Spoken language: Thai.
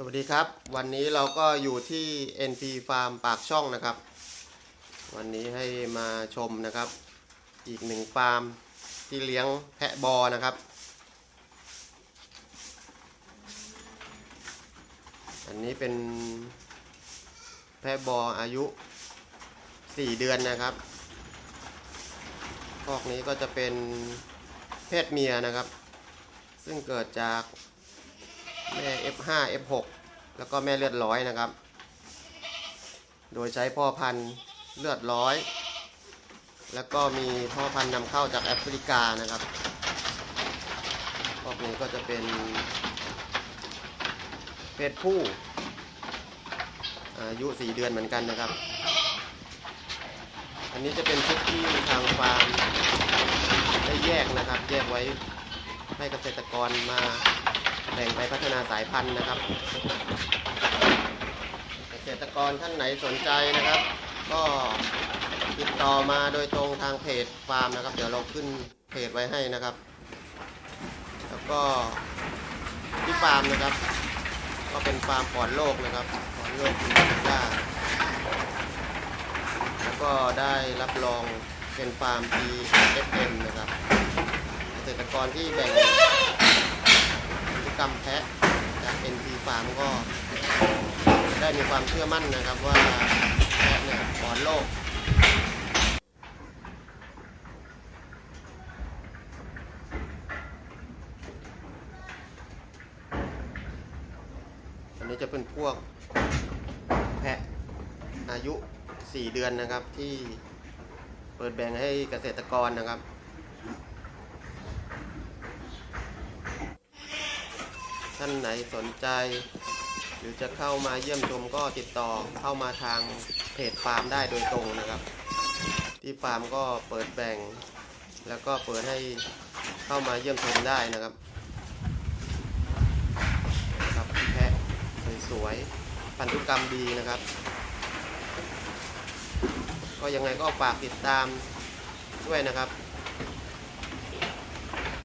สวัสดีครับ วันนี้เราก็อยู่ที่ NP Farm ปากช่องนะครับ วันนี้ให้มาชมนะครับ อีกหนึ่งฟาร์มที่เลี้ยงแพะบอนะครับ อันนี้เป็นแพะบออายุ 4 เดือนนะครับพอกนี้ก็จะเป็นเพศเมียนะครับ ซึ่งเกิดจาก แม่ F5 F6 แล้วก็แม่เลือดร้อยนะครับ โดยใช้พ่อพันธุ์เลือดร้อย แล้วก็มีพ่อพันธุ์นำเข้าจากแอฟริกานะครับพวกนี้ก็จะเป็นเพศผู้อายุ 4 เดือนเหมือนกันนะครับ อันนี้จะเป็นชุดที่ทางฟาร์มได้แยกนะครับ แยกไว้ให้เกษตรกรมา แบ่งไปพัฒนาสายพันธุ์นะครับ เกษตรกรท่านไหนสนใจนะครับ ก็ติดต่อมาโดยตรงทางเพจฟาร์มนะครับ เดี๋ยวเราขึ้นเพจไว้ให้นะครับ แล้วก็ที่ฟาร์มนะครับ ก็เป็นฟาร์มปลอดโรคนะครับปลอดโรคคุณด้าแล้วก็ได้รับรองเป็นฟาร์ม PFM นะครับ เกษตรกรที่แบ่ง กรรมแพะจาก NP Farm ก็ได้มีความเชื่อมั่นนะครับว่าแพะเนี่ยปลอดโรคอันนี้จะเป็นพวกแพะอายุ 4 เดือนนะครับที่เปิดแบ่งให้เกษตรกรนะครับ ท่านไหนสนใจ หรือจะเข้ามาเยี่ยมชมก็ติดต่อเข้ามาทางเพจฟาร์มได้โดยตรงนะครับ ที่ฟาร์มก็เปิดแบ่ง แล้วก็เปิดให้เข้ามาเยี่ยมชมได้นะครับครับแพะสวยๆพันธุกรรมดีนะครับก็ยังไงก็ฝากติดตามด้วยนะครับ